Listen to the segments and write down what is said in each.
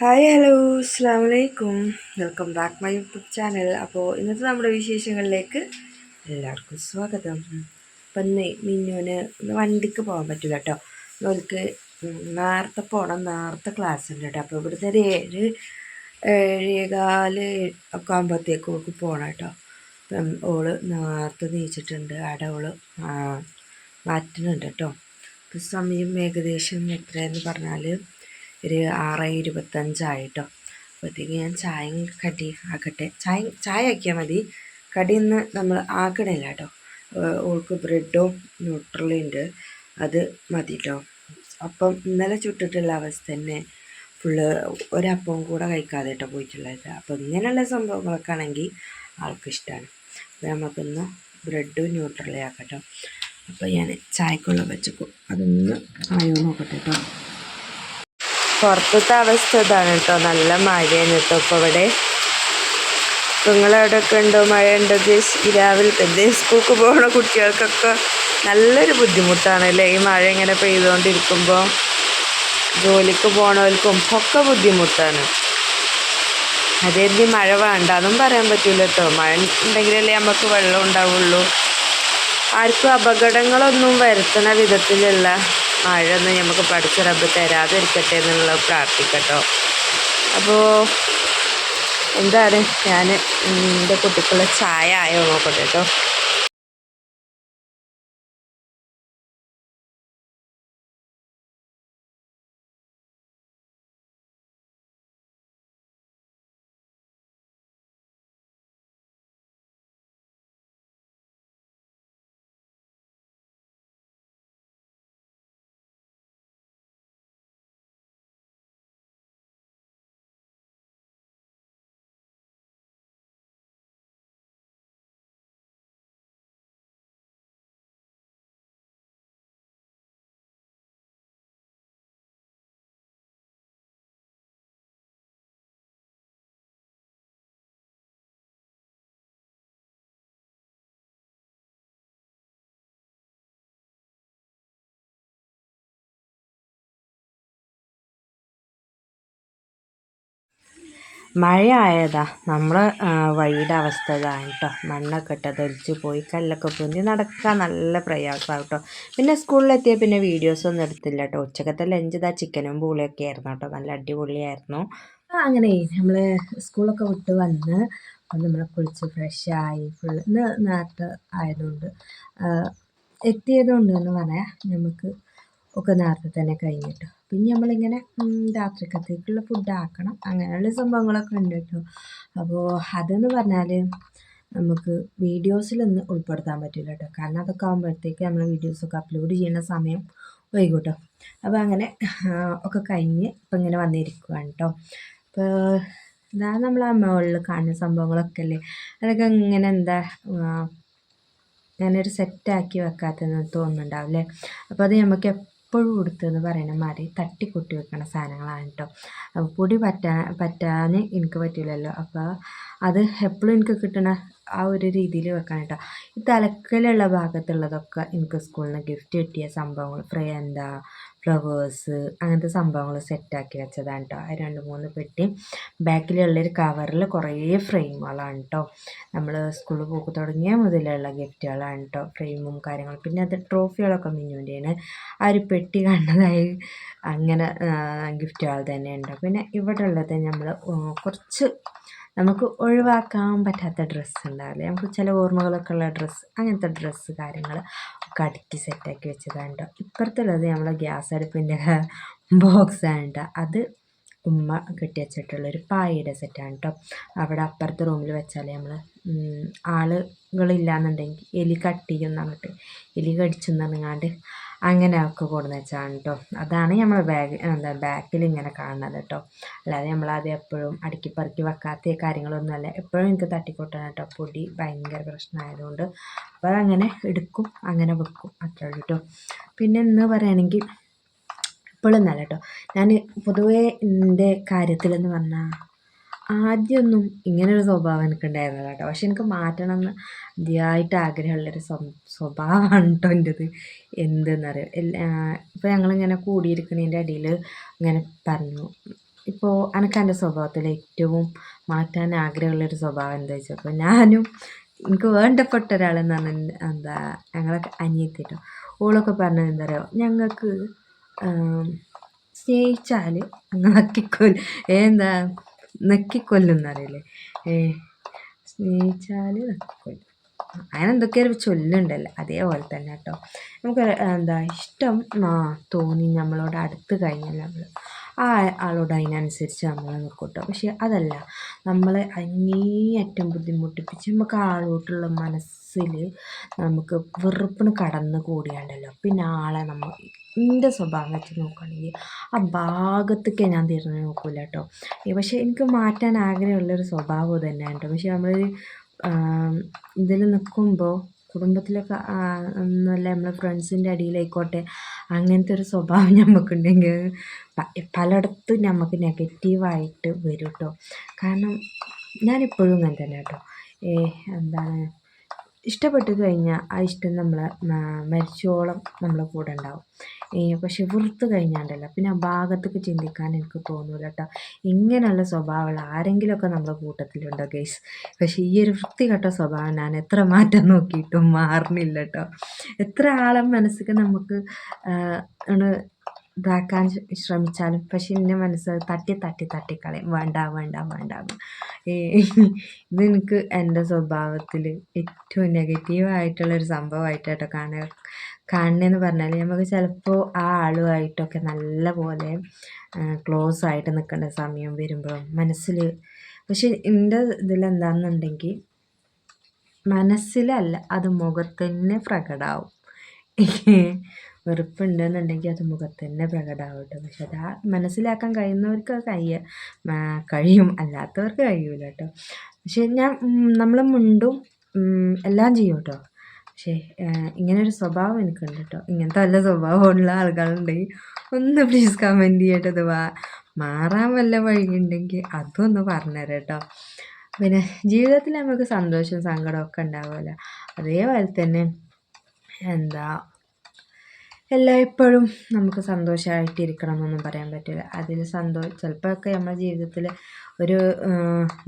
Hi hello അസ്സാം വലൈക്കും welcome back my YouTube channel അപ്പോൾ ഇന്നത്തെ നമ്മുടെ വിശേഷങ്ങളിലേക്ക് എല്ലാവർക്കും സ്വാഗതം. അപ്പം ഇന്ന് മിന്നുവിന് വണ്ടിക്ക് പോകാൻ പറ്റില്ല കേട്ടോ. അവർക്ക് നേരത്തെ പോകണം നേരത്തെ ക്ലാസ് ഉണ്ട് കേട്ടോ. അപ്പോൾ ഇവിടുത്തെ ഒരു ഏഴ് ഏഴേകാൽ ഒക്കെ ആകുമ്പോഴത്തേക്കും ഓൾക്ക് പോകണം കേട്ടോ. അപ്പം ഓൾ നേരത്തെ നീച്ചിട്ടുണ്ട്. അവിടെ ഓൾ മാറ്റുന്നുണ്ട് കേട്ടോ. സമയം ഏകദേശം എത്രയെന്ന് പറഞ്ഞാൽ ഒരു ആറ് ഇരുപത്തഞ്ചായിട്ടോ അപ്പോഴത്തേക്ക് ഞാൻ ചായ കടി ആക്കട്ടെ. ചായ ചായ ആക്കിയാൽ മതി. കടിയൊന്ന് നമ്മൾ ആക്കണില്ല കേട്ടോ. ഓൾക്ക് ബ്രെഡും ന്യൂട്രലുണ്ട് അത് മതി കേട്ടോ. അപ്പം ഇന്നലെ ചുട്ടിട്ടുള്ള അവസ്ഥ തന്നെ ഫുള്ള് ഒരപ്പവും കൂടെ കഴിക്കാതെ കേട്ടോ പോയിട്ടുള്ളത്. അപ്പോൾ ഇങ്ങനെയുള്ള സംഭവങ്ങളൊക്കെ ആണെങ്കിൽ ആൾക്ക് ഇഷ്ടമാണ് നമുക്കൊന്ന് ബ്രെഡും ന്യൂട്രലി ആക്കട്ടോ. അപ്പോൾ ഞാൻ ചായക്കുള്ള വെച്ചേക്കും. അതൊന്ന് ആയോ നോക്കട്ടെ കേട്ടോ. പുറത്തത്തെ അവസ്ഥ ഇതാണ് കേട്ടോ. നല്ല മഴയാണ് കേട്ടോ ഇപ്പോൾ ഇവിടെ. നിങ്ങളവിടെയൊക്കെ ഉണ്ടോ? മഴ ഉണ്ടോ? ഉദ്ദേശിച്ച് രാവിലെ പിന്നെ സ്കൂൾക്ക് പോകുന്ന കുട്ടികൾക്കൊക്കെ നല്ലൊരു ബുദ്ധിമുട്ടാണ് അല്ലേ? ഈ മഴ ഇങ്ങനെ പെയ്തുകൊണ്ടിരിക്കുമ്പോൾ ജോലിക്ക് പോകണവർക്കും ഒക്കെ ബുദ്ധിമുട്ടാണ്. അതേന്തി മഴ വേണ്ട എന്നും പറയാൻ പറ്റില്ല കേട്ടോ. മഴ ഉണ്ടെങ്കിലല്ലേ നമുക്ക് വെള്ളം ഉണ്ടാവുള്ളൂ. ആർക്കും അപകടങ്ങളൊന്നും വരുത്തുന്ന വിധത്തിലുള്ള മഴയൊന്നും നമുക്ക് പഠിച്ച റബ്ബ് തരാതിരിക്കട്ടെ എന്നുള്ളത് പ്രാർത്ഥിക്കട്ടോ. അപ്പോൾ എന്താണ്? ഞാൻ എന്റെ കുട്ടിക്കുള്ള ചായ ആയോ നോക്കട്ടെ കേട്ടോ മഴ ആയതാ നമ്മളെ വഴിയുടെ അവസ്ഥ ഇതാണ് കേട്ടോ മണ്ണൊക്കെ ഇട്ടത് ഒലിച്ച് പോയി കല്ലൊക്കെ പൊന്തി നടക്കാൻ നല്ല പ്രയാസമാണ് കേട്ടോ പിന്നെ സ്കൂളിലെത്തിയ പിന്നെ വീഡിയോസൊന്നും എടുത്തില്ല കേട്ടോ ഉച്ചക്കത്തെ ലഞ്ച് ഇതാ ചിക്കനും പൂളിയൊക്കെ ആയിരുന്നു കേട്ടോ നല്ല അടിപൊളിയായിരുന്നു. അങ്ങനെ നമ്മൾ സ്കൂളൊക്കെ വിട്ട് വന്ന് നമ്മൾ കുളിച്ച് ഫ്രഷായി ഫുൾ ഇന്ന് നേരത്തെ ആയതുകൊണ്ട് എത്തിയതുകൊണ്ട് എന്ന് പറയാം. നമുക്ക് ഒക്കെ നേരത്തെ തന്നെ കഴിഞ്ഞിട്ട് പിന്നെ നമ്മളിങ്ങനെ രാത്രിക്കത്തേക്കുള്ള ഫുഡ് ആക്കണം. അങ്ങനെയുള്ള സംഭവങ്ങളൊക്കെ ഉണ്ട് കേട്ടോ. അപ്പോൾ അതെന്ന് പറഞ്ഞാൽ നമുക്ക് വീഡിയോസിലൊന്നും ഉൾപ്പെടുത്താൻ പറ്റില്ല കേട്ടോ. കാരണം അതൊക്കെ ആകുമ്പോഴത്തേക്ക് നമ്മൾ വീഡിയോസൊക്കെ അപ്ലോഡ് ചെയ്യുന്ന സമയം വൈകൂട്ടോ കേട്ടോ അപ്പോൾ അങ്ങനെ ഒക്കെ കഴിഞ്ഞ് ഇപ്പം ഇങ്ങനെ വന്നിരിക്കുകയാണ് കേട്ടോ അപ്പോൾ ഇതാ നമ്മൾ ആ മുകളിൽ കാണുന്ന സംഭവങ്ങളൊക്കെ അല്ലേ? അതൊക്കെ ഇങ്ങനെ എന്താ ഞാനൊരു സെറ്റാക്കി വെക്കാത്തെന്ന് തോന്നുന്നുണ്ടാവും അല്ലേ? അപ്പോൾ അത് നമുക്ക് എപ്പോഴും ഉടുത്തെന്ന് പറയുന്ന മാതിരി തട്ടിക്കൊട്ടി വെക്കുന്ന സാധനങ്ങളാണ് കേട്ടോ. പൊടി പറ്റാൻ പറ്റാൻ എനിക്ക് പറ്റില്ലല്ലോ അപ്പോൾ അത് എപ്പോഴും എനിക്ക് കിട്ടണ ആ ഒരു രീതിയിൽ വെക്കാൻ കേട്ടോ. ഈ തലക്കലുള്ള ഭാഗത്തുള്ളതൊക്കെ എനിക്ക് സ്കൂളിൽ നിന്ന് ഗിഫ്റ്റ് കിട്ടിയ സംഭവങ്ങൾ. ഫ്രേ എന്താ ഫ്ലവേഴ്സ് അങ്ങനത്തെ സംഭവങ്ങൾ സെറ്റാക്കി വെച്ചതാണ് കേട്ടോ ആ രണ്ട് മൂന്ന് പെട്ടി. ബാക്കിലുള്ളൊരു കവറിൽ കുറേ ഫ്രെയിമുകളാണ് കേട്ടോ നമ്മൾ സ്കൂളിൽ പോക്ക് തുടങ്ങിയ മുതലുള്ള ഗിഫ്റ്റുകളാണ് കേട്ടോ ഫ്രെയിമും കാര്യങ്ങളും. പിന്നെ അത് ട്രോഫികളൊക്കെ മിന്നുവിന്റെയാണ്. ആ ഒരു പെട്ടി കണ്ടതായി അങ്ങനെ ഗിഫ്റ്റുകൾ തന്നെ ഉണ്ട് പിന്നെ ഇവിടെ ഉള്ളത് നമ്മൾ കുറച്ച് നമുക്ക് ഒഴിവാക്കാൻ പറ്റാത്ത ഡ്രസ്സ് ഉണ്ടാവില്ലേ? നമുക്ക് ചില ഓർമ്മകളൊക്കെ ഉള്ള ഡ്രസ്സ് അങ്ങനത്തെ ഡ്രസ്സ് കാര്യങ്ങൾ ഒക്കെ അടുക്കി സെറ്റാക്കി വെച്ചതാണ് കേട്ടോ ഇപ്പുറത്തുള്ളത് നമ്മൾ ഗ്യാസ് അടുപ്പിന്റെ ബോക്സാണ് കേട്ടോ അത് ഉമ്മ കെട്ടി വെച്ചിട്ടുള്ളൊരു പായയുടെ സെറ്റാണ് കേട്ടോ അവിടെ അപ്പുറത്തെ റൂമിൽ വെച്ചാൽ നമ്മൾ ആളുകളില്ലാന്നുണ്ടെങ്കിൽ എലി കട്ട് ചെയ്യുന്ന എലി കടിച്ചു നിന്നാണ്ട് അങ്ങനെ ഒക്കെ കൊടുന്ന് വെച്ചാണ് കേട്ടോ അതാണ് നമ്മൾ ബാഗ് എന്താ ബാക്കിൽ ഇങ്ങനെ കാണുന്നത് കേട്ടോ അല്ലാതെ നമ്മളത് എപ്പോഴും അടുക്കി പറക്കി വെക്കാത്ത കാര്യങ്ങളൊന്നുമല്ല എപ്പോഴും എനിക്ക് തട്ടിക്കൊട്ടാണ് കേട്ടോ പൊടി ഭയങ്കര പ്രശ്നമായതുകൊണ്ട്. അപ്പോൾ അതങ്ങനെ എടുക്കും അങ്ങനെ വെക്കും. അത്രേ ഉള്ളൂ കേട്ടോ പിന്നെ എന്ന് പറയുകയാണെങ്കിൽ ഇപ്പോഴൊന്നല്ല കേട്ടോ ഞാൻ പൊതുവേ എന്റെ കാര്യത്തിലെന്ന് പറഞ്ഞാൽ ആദ്യമൊന്നും ഇങ്ങനൊരു സ്വഭാവം എനിക്കുണ്ടായിരുന്നില്ല കേട്ടോ പക്ഷെ എനിക്ക് മാറ്റണം എന്ന് അതിയായിട്ട് ആഗ്രഹമുള്ളൊരു സ്വഭാവമാണ് കേട്ടോ എന്റെത് എന്തെന്നറിയോ? എല്ലാ ഇപ്പോൾ ഞങ്ങളിങ്ങനെ കൂടിയിരിക്കുന്നതിന്റെ അടിയിൽ ഇങ്ങനെ പറഞ്ഞു. ഇപ്പോൾ എനിക്ക് എന്റെ സ്വഭാവത്തിൽ ഏറ്റവും മാറ്റാൻ ആഗ്രഹമുള്ളൊരു സ്വഭാവം എന്താ വെച്ചപ്പോൾ ഞാനും എനിക്ക് വേണ്ടപ്പെട്ട ഒരാളെന്ന് പറഞ്ഞാൽ എന്താ ഞങ്ങളൊക്കെ അനിയത്തിട്ടോ ഓളൊക്കെ പറഞ്ഞത് എന്താ പറയുക ഞങ്ങൾക്ക് സ്നേഹിച്ചാൽ നക്കിക്കൊല്ലും എന്താ നക്കിക്കൊല്ലുന്ന അറിയില്ലേ ഏ സ്നേഹിച്ചാൽ നക്കിക്കൊല്ലും അങ്ങനെ എന്തൊക്കെ ഒരു ചൊല്ലുണ്ടല്ലോ? അതേപോലെ തന്നെ കേട്ടോ. നമുക്ക് എന്താ ഇഷ്ടം ആ തോന്നി നമ്മളോട് അടുത്ത് കഴിഞ്ഞാൽ നമ്മൾ ആ ആളോട് അതിനനുസരിച്ച് നമ്മൾ നിൽക്കും പക്ഷേ അതല്ല നമ്മളെ അങ്ങേയറ്റം ബുദ്ധിമുട്ടിപ്പിച്ച് നമുക്ക് ആളോട്ടുള്ള മനസ്സിൽ നമുക്ക് വെറുപ്പിന് കടന്ന് കൂടിയാണ്ടല്ലോ. പിന്നെ ആളെ നമ്മൾ എന്റെ സ്വഭാവം വെച്ച് നോക്കുകയാണെങ്കിൽ ആ ഭാഗത്തേക്ക് ഞാൻ തിരിഞ്ഞ് നോക്കില്ല കേട്ടോ പക്ഷേ എനിക്ക് മാറ്റാൻ ആഗ്രഹമുള്ളൊരു സ്വഭാവം തന്നെയാണ് കേട്ടോ. പക്ഷേ നമ്മൾ ഇതിൽ നിൽക്കുമ്പോൾ കുടുംബത്തിലൊക്കെ എന്നല്ല നമ്മളെ ഫ്രണ്ട്സിന്റെ അടിയിലായിക്കോട്ടെ അങ്ങനത്തെ ഒരു സ്വഭാവം നമുക്കുണ്ടെങ്കിൽ പലയിടത്തും നമുക്ക് നെഗറ്റീവായിട്ട് വരും കേട്ടോ കാരണം ഞാനിപ്പോഴും അങ്ങനെ തന്നെ കേട്ടോ എന്താണ് ഇഷ്ടപ്പെട്ട് കഴിഞ്ഞാൽ ആ ഇഷ്ടം നമ്മളെ മരിച്ചോളം നമ്മളെ കൂടെ ഉണ്ടാവും. പക്ഷെ വെറുത്ത് കഴിഞ്ഞാണ്ടല്ല. പിന്നെ ആ ഭാഗത്തേക്ക് ചിന്തിക്കാൻ എനിക്ക് തോന്നൂല കേട്ടോ ഇങ്ങനെയുള്ള സ്വഭാവമുള്ള ആരെങ്കിലുമൊക്കെ നമ്മുടെ കൂട്ടത്തിലുണ്ടോ ഗൈസ് പക്ഷേ ഈ ഒരു വൃത്തികെട്ട സ്വഭാവം ഞാൻ എത്ര മാറ്റം നോക്കിയിട്ടും മാറുന്നില്ല കേട്ടോ എത്ര ആളെ മനസ്സിക്ക് നമുക്ക് ഇതാക്കാൻ ശ്രമിച്ചാലും പക്ഷെ എന്റെ മനസ്സ് തട്ടി തട്ടി തട്ടിക്കളയും വേണ്ട വേണ്ട വേണ്ട. ഇത് എനിക്ക് എന്റെ സ്വഭാവത്തിൽ ഏറ്റവും നെഗറ്റീവായിട്ടുള്ളൊരു സംഭവമായിട്ടോ കാണുക കാണുന്നതെന്ന് പറഞ്ഞാൽ നമുക്ക് ചിലപ്പോൾ ആ ആളുമായിട്ടൊക്കെ നല്ല പോലെ ക്ലോസ് ആയിട്ട് നിൽക്കേണ്ട സമയം വരുമ്പോൾ മനസ്സിൽ പക്ഷെ എന്റെ ഇതിലെന്താണെന്നുണ്ടെങ്കിൽ മനസ്സിലല്ല അത് മുഖത്തന്നെ പ്രകടമാവും വെറുപ്പുണ്ടെന്നുണ്ടെങ്കിൽ അത് മുഖത്ത് തന്നെ പ്രകടമാവട്ടെ. പക്ഷെ അത് ആ മനസ്സിലാക്കാൻ കഴിയുന്നവർക്ക് അത് കഴിയ കഴിയും. അല്ലാത്തവർക്ക് കഴിയൂല കേട്ടോ. പക്ഷെ ഞാൻ നമ്മൾ മുണ്ടും എല്ലാം ചെയ്യും കേട്ടോ. പക്ഷേ ഇങ്ങനെ ഒരു സ്വഭാവം എനിക്കുണ്ട് കേട്ടോ. ഇങ്ങനത്തെ നല്ല സ്വഭാവമുള്ള ആളുകളുണ്ടെങ്കിൽ ഒന്ന് പ്ലീസ് കമന്റ് ചെയ്യട്ടെ ഇത് വാ മാറാൻ വല്ല വഴിയുണ്ടെങ്കിൽ അതും ഒന്ന് പറഞ്ഞുതരാം കേട്ടോ. പിന്നെ ജീവിതത്തിൽ നമുക്ക് സന്തോഷവും സങ്കടമൊക്കെ ഉണ്ടാവുമല്ലോ. അതേപോലെ തന്നെ എന്താ എല്ലായ്പ്പോഴും നമുക്ക് സന്തോഷമായിട്ടിരിക്കണം എന്നൊന്നും പറയാൻ പറ്റില്ല. അതിൽ സന്തോഷം ചിലപ്പോഴൊക്കെ നമ്മുടെ ജീവിതത്തിൽ ഒരു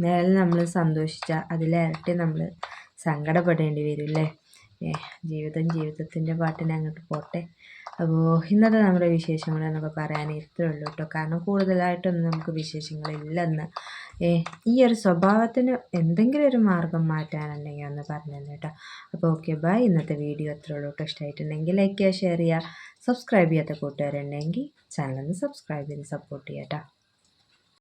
നേരം നമ്മൾ സന്തോഷിച്ചാൽ അതിലിരട്ടി നമ്മൾ സങ്കടപ്പെടേണ്ടി വരും അല്ലേ? ജീവിതം ജീവിതത്തിന്റെ പാട്ടിനെ അങ്ങോട്ട് പോട്ടെ. അപ്പോൾ ഇന്നത്തെ നമ്മുടെ വിശേഷങ്ങൾ എന്നൊക്കെ പറയാൻ ഇത്രേ ഉള്ളൂ കേട്ടോ. കാരണം കൂടുതലായിട്ടൊന്നും നമുക്ക് വിശേഷങ്ങളില്ലെന്ന് ഈ ഒരു സ്വഭാവത്തിന് എന്തെങ്കിലും ഒരു മാർഗം മാറ്റാനുണ്ടെങ്കിൽ ഒന്ന് പറഞ്ഞു തന്നെ കേട്ടോ. അപ്പോൾ ഓക്കെ ബൈ ഇന്നത്തെ വീഡിയോ അത്രേ ഉള്ളൂ കേട്ടോ. ഇഷ്ടമായിട്ടുണ്ടെങ്കിൽ ലൈക്ക് ചെയ്യുക ഷെയർ ചെയ്യുക സബ്സ്ക്രൈബ് ചെയ്യാത്ത കൂട്ടുകാരുണ്ടെങ്കിൽ ചാനലൊന്ന് സബ്സ്ക്രൈബ് ചെയ്ത് സപ്പോർട്ട് ചെയ്യാം കേട്ടോ.